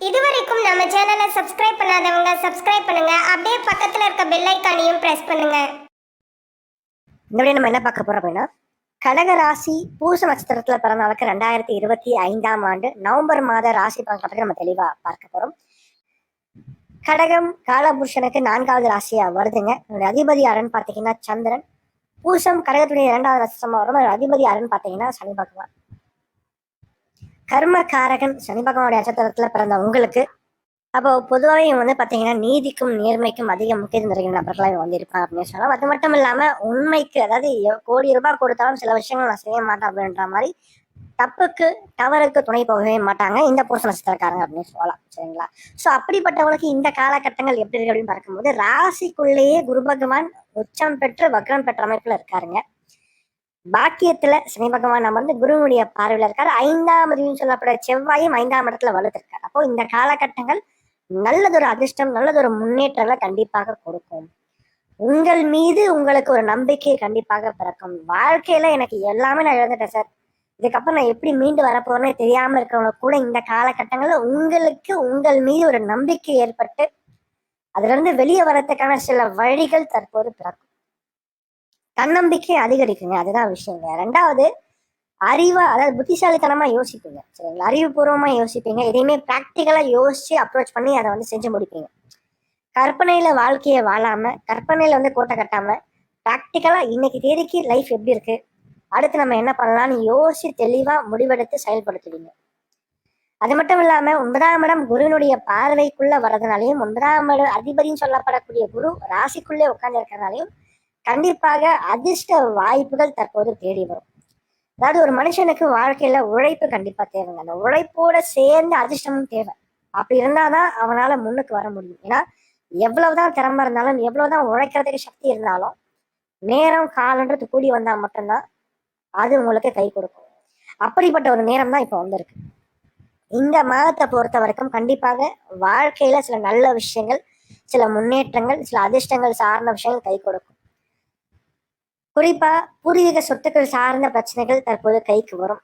இதுவரைக்கும் நம்ம சேனலை சப்ஸ்கிரைப் பண்ணாதவங்க சப்ஸ்கிரைப் பண்ணுங்க. அப்படியே பக்கத்துல இருக்க பெல் ஐக்கானையும் பிரஸ் பண்ணுங்க. இந்த நம்ம என்ன பார்க்க போறோம் அப்படின்னா கடக ராசி பூச நட்சத்திரத்துல பிறந்தவளுக்கு ரெண்டாயிரத்தி இருபத்தி ஐந்தாம் ஆண்டு நவம்பர் மாத ராசி பலன்களை பற்றி நம்ம தெளிவா பார்க்க போறோம். கடகம் காலபுருஷனுக்கு நான்காவது ராசியா வருதுங்க. அதோட அதிபதி யாருன்னு பார்த்தீங்கன்னா சந்திரன். பூசம் கடகத்துடைய இரண்டாவது நட்சத்திரமா வரும் அதோட அதிபதி யாருன்னு பார்த்தீங்கன்னா சனி பகவான். கர்ம காரகன் சனி பகவானுடைய நட்சத்திரத்துல பிறந்த உங்களுக்கு. அப்போ பொதுவாகவே இவங்க வந்து பார்த்தீங்கன்னா நீதிக்கும் நேர்மைக்கும் அதிக முக்கியத்துவம் தருகிற நபர்களாக இவங்க வந்து இருப்பாங்க அப்படின்னு சொல்லலாம் அது மட்டும் இல்லாமல் உண்மைக்கு அதாவது கோடி ரூபாய் கொடுத்தாலும் சில விஷயங்கள் நான் செய்ய மாட்டேன் அப்படின்ற மாதிரி தப்புக்கு தவறுக்கு துணை போகவே மாட்டாங்க. இந்த பூச நட்சத்திரக்காரங்க அப்படின்னு சொல்லலாம். சரிங்களா? ஸோ அப்படிப்பட்டவங்களுக்கு இந்த காலகட்டங்கள் எப்படி இருக்கு அப்படின்னு பார்க்கும்போது ராசிக்குள்ளேயே குரு பகவான் உச்சம் பெற்று வக்ரம் பெற்ற அமைப்பில் இருக்காருங்க. பாக்கியத்துல சனி பகவான் அமர்ந்து குருவனுடைய பார்வையில் இருக்காரு. ஐந்தாம் அறிவுன்னு சொல்லப்படுற செவ்வாயும் ஐந்தாம் இடத்துல வலுத்திருக்காரு. அப்போ இந்த காலகட்டங்கள் நல்லதொரு அதிர்ஷ்டம் நல்லதொரு முன்னேற்றங்களை கண்டிப்பாக கொடுக்கும். உங்கள் மீது உங்களுக்கு ஒரு நம்பிக்கை கண்டிப்பாக பிறக்கும். வாழ்க்கையில எனக்கு எல்லாமே நான் இழந்துட்டேன் சார். இதுக்கப்புறம் நான் எப்படி மீண்டு வரப்போறேன்னு தெரியாம இருக்கிறவங்க கூட இந்த காலகட்டங்கள்ல உங்களுக்கு உங்கள் மீது ஒரு நம்பிக்கை ஏற்பட்டு அதுல இருந்து வெளியே வரத்துக்கான சில வழிகள் தற்போது பிறக்கும். தன்னம்பிக்கை அதிகரிக்குங்க. அதுதான் விஷயங்க ரெண்டாவது அறிவா அதாவது புத்திசாலித்தனமா யோசிப்பீங்க. சரிங்களா? அறிவுபூர்வமா யோசிப்பீங்க. எதையுமே ப்ராக்டிக்கலா யோசிச்சு அப்ரோச் பண்ணி அதை வந்து செஞ்சு முடிப்பீங்க. கற்பனையில வாழ்க்கையை வாழாம கற்பனையில வந்து கோட்டை கட்டாம ப்ராக்டிக்கலா இன்னைக்கு தேதிக்கு லைஃப் எப்படி இருக்கு? அடுத்து நம்ம என்ன பண்ணலாம்னு யோசிச்சு தெளிவா முடிவெடுத்து செயல்படுத்துவீங்க. அது மட்டும் இல்லாம ஒன்பதாம் இடம் குருவினுடைய பார்வைக்குள்ள வர்றதுனாலையும் ஒன்பதாம் இடம் அதிபதினு சொல்லப்படக்கூடிய குரு ராசிக்குள்ளே உட்கார்ந்து இருக்கிறதுனாலையும் கண்டிப்பாக அதிர்ஷ்ட வாய்ப்புகள் தற்போது தேடி வரும். அதாவது ஒரு மனுஷனுக்கு வாழ்க்கையில உழைப்பு கண்டிப்பா தேவைங்க. அந்த உழைப்போட சேர்ந்து அதிர்ஷ்டமும் தேவை. அப்படி இருந்தாதான் அவனால முன்னுக்கு வர முடியும். ஏன்னா எவ்வளவுதான் திறமை இருந்தாலும் எவ்வளவுதான் உழைக்கிறதுக்கு சக்தி இருந்தாலும் நேரம் காலன்றது கூடி வந்தா மட்டும்தான் அது உங்களுக்கு கை கொடுக்கும். அப்படிப்பட்ட ஒரு நேரம் தான் இப்போ வந்திருக்கு. இந்த மாதத்தை பொறுத்த வரைக்கும் கண்டிப்பாக வாழ்க்கையில சில நல்ல விஷயங்கள் சில முன்னேற்றங்கள் சில அதிர்ஷ்டங்கள் சார்ந்த விஷயங்கள் கை கொடுக்கும். குறிப்பா பூர்வீக சொத்துக்கள் சார்ந்த பிரச்சனைகள் தற்போது கைக்கு வரும்.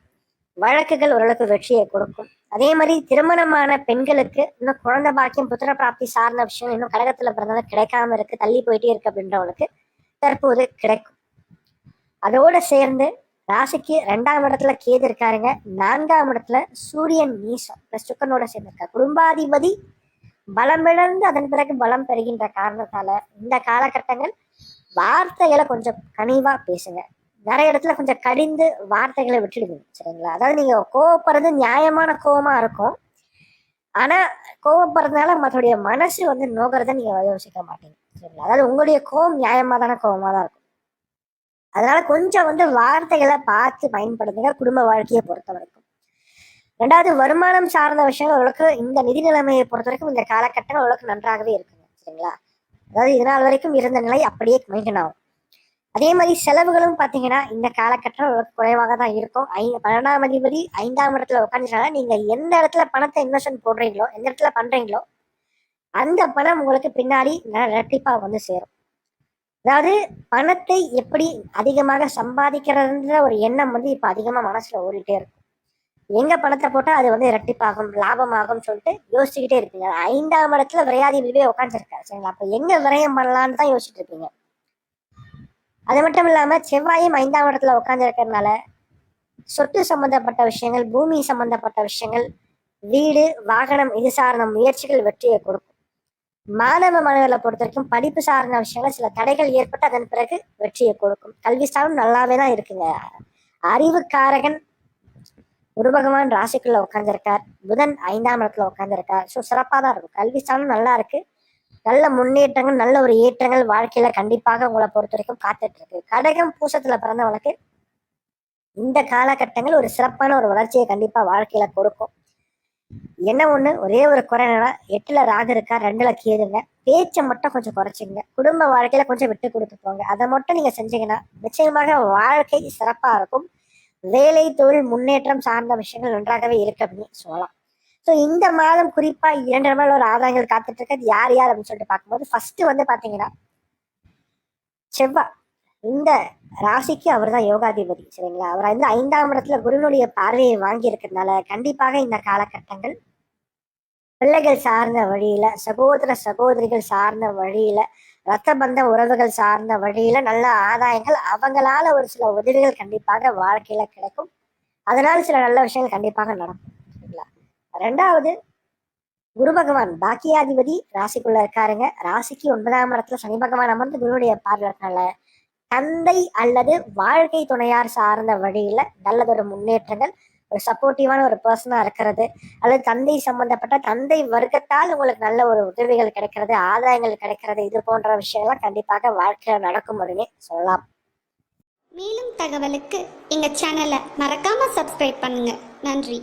வழக்குகள் ஓரளவுக்கு வெற்றியை கொடுக்கும். அதே மாதிரி திருமணமான பெண்களுக்கு இன்னும் குழந்தை பாக்கியம் புத்திர பிராப்தி சார்ந்த விஷயம் இன்னும் கழகத்துல பிறந்தது கிடைக்காம இருக்கு தள்ளி போயிட்டே இருக்கு அப்படின்றவங்களுக்கு தற்போது கிடைக்கும். அதோட சேர்ந்து ராசிக்கு ரெண்டாம் இடத்துல கேது இருக்காருங்க. நான்காம் இடத்துல சூரியன் நீசம் சுக்கனோட சுக்கனோட சேர்ந்திருக்காரு. குடும்பாதிபதி பலம் இழந்து அதன் பிறகு பலம் பெறுகின்ற காரணத்தால இந்த காலகட்டங்கள் வார்த்தைகளை கொஞ்சம் கனிவாக பேசுங்க. நிறைய இடத்துல கொஞ்சம் கடிந்து வார்த்தைகளை விட்டுடுவீங்க சரிங்களா? அதாவது நீங்கள் கோவப்படுறது நியாயமான கோவமாக இருக்கும். ஆனால் கோவப்படுறதுனால மற்றடைய மனசு வந்து நோக்கிறத நீங்கள் யோசிக்க மாட்டீங்க சரிங்களா? அதாவது உங்களுடைய கோவம் நியாயமாதான கோவமாக தான் இருக்கும். அதனால கொஞ்சம் வந்து வார்த்தைகளை பார்த்து பயன்படுத்துங்க குடும்ப வாழ்க்கையை பொறுத்த வரைக்கும். ரெண்டாவது வருமானம் சார்ந்த விஷயங்கள் ஓரளவுக்கு இந்த நிதி நிலைமையை பொறுத்த வரைக்கும் இந்த காலகட்டங்கள் ஓரளவுக்கு நன்றாகவே இருக்குங்க சரிங்களா? அதாவது இது நாள் வரைக்கும் இருந்த நிலை அப்படியே மெயின்டைன் ஆகும். அதே மாதிரி செலவுகளும் பார்த்தீங்கன்னா இந்த காலகட்டம் குறைவாக தான் இருக்கும். ஐ பன்னெண்டாம் அதிபதி ஐந்தாம் இடத்துல உட்காந்துட்டாங்க நீங்க எந்த இடத்துல பணத்தை இன்வெஸ்ட்மெண்ட் போடுறீங்களோ எந்த இடத்துல பண்றீங்களோ அந்த பணம் உங்களுக்கு பின்னாடி ரெட்டிப்பாக வந்து சேரும். அதாவது பணத்தை எப்படி அதிகமாக சம்பாதிக்கிறதுன்ற ஒரு எண்ணம் வந்து இப்போ அதிகமா மனசில் ஓடிட்டே இருக்கும் எங்க பணத்தை போட்டா அது வந்து இரட்டிப்பாகும் லாபமாகும் சொல்லிட்டு யோசிச்சுக்கிட்டே இருப்பீங்க. ஐந்தாம் இடத்துல விரையாதிபதியே உட்காந்துருக்காரு சரிங்களா? அப்ப எங்க விரயம் பண்ணலான்னு தான் யோசிச்சுட்டு இருப்பீங்க. அது மட்டும் இல்லாம செவ்வாயும் ஐந்தாம் இடத்துல உட்காந்துருக்கிறதுனால சொத்து சம்பந்தப்பட்ட விஷயங்கள் பூமி சம்பந்தப்பட்ட விஷயங்கள் வீடு வாகனம் இது சார்ந்த முயற்சிகள் வெற்றியை கொடுக்கும். மாணவ மாணவர்களை பொறுத்த வரைக்கும் படிப்பு சார்ந்த விஷயங்கள் சில தடைகள் ஏற்பட்டு அதன் பிறகு வெற்றியை கொடுக்கும். கல்வி ஸ்தானம் நல்லாவே தான் இருக்குங்க. அறிவுக்காரகன் குரு பகவான் ராசிக்குள்ள உட்காந்துருக்கார் புதன் ஐந்தாம் இடத்துல உட்காந்துருக்கார் ஸோ சிறப்பாக தான் இருக்கும். கல்வி ஸ்தானம் நல்லா இருக்கு. நல்ல முன்னேற்றங்கள் நல்ல ஒரு ஏற்றங்கள் வாழ்க்கையில கண்டிப்பாக உங்களை பொறுத்த வரைக்கும் காத்துட்டு இருக்கு. கடகம் பூசத்துல பிறந்தவங்களுக்கு இந்த காலகட்டங்கள் ஒரு சிறப்பான ஒரு வளர்ச்சியை கண்டிப்பா வாழ்க்கையில கொடுக்கும். என்ன ஒண்ணு? ஒரே ஒரு குறை என்னன்னா எட்டுல ராகு இருக்கா ரெண்டுல கேதுங்க பேச்சை மட்டும் கொஞ்சம் குறைச்சிங்க குடும்ப வாழ்க்கையில கொஞ்சம் விட்டு கொடுத்து போங்க. அதை மட்டும் நீங்க செஞ்சீங்கன்னா நிச்சயமாக வாழ்க்கை சிறப்பா இருக்கும். வேலை தொழில் முன்னேற்றம் சார்ந்த விஷயங்கள் நன்றாகவே இருக்கு அப்படின்னு சொல்லலாம். ஸோ இந்த மாதம் குறிப்பா இரண்டு மேல ஒரு ஆதாயங்கள் காத்துட்டு இருக்கிறது யார் யார் அப்படின்னு சொல்லிட்டு பார்க்கும்போது ஃபர்ஸ்ட் வந்து பார்த்தீங்கன்னா செவ்வாய். இந்த ராசிக்கு அவர் தான் யோகாதிபதி சரிங்களா? அவர் வந்து ஐந்தாம் இடத்துல குருனுடைய பார்வையை வாங்கி இருக்கிறதுனால கண்டிப்பாக இந்த காலகட்டங்கள் பிள்ளைகள் சார்ந்த வழியில சகோதர சகோதரிகள் சார்ந்த வழியில ரத்த பந்த உறவுகள் சார்ந்த வழியில நல்ல ஆதாயங்கள் அவங்களால ஒரு சில உதவிகள் கண்டிப்பாக வாழ்க்கையில கிடைக்கும். அதனால சில நல்ல விஷயங்கள் கண்டிப்பாக நடக்கும். சரிங்களா? ரெண்டாவது குரு பகவான் பாக்கியாதிபதி ராசிக்குள்ள இருக்காருங்க. ராசிக்கு ஒன்பதாம் இடத்துல சனி பகவான் அமர்ந்து குருவுடைய பார்வை இருக்கனால தந்தை அல்லது வாழ்க்கை துணையார் சார்ந்த வழியில நல்லதொரு முன்னேற்றங்கள் ஒரு சப்போர்ட்டிவான ஒரு பர்சனாக இருக்கிறது. அல்லது தந்தை சம்பந்தப்பட்ட தந்தை வர்க்கத்தால் உங்களுக்கு நல்ல ஒரு உதவிகள் கிடைக்கிறது ஆதாயங்கள் கிடைக்கிறது. இது போன்ற விஷயம்லாம் கண்டிப்பாக வாழ்க்கையில் நடக்கும் அப்படின்னு சொல்லலாம். மேலும் தகவலுக்கு எங்கள் சேனலை மறக்காமல் சப்ஸ்கிரைப் பண்ணுங்கள் நன்றி.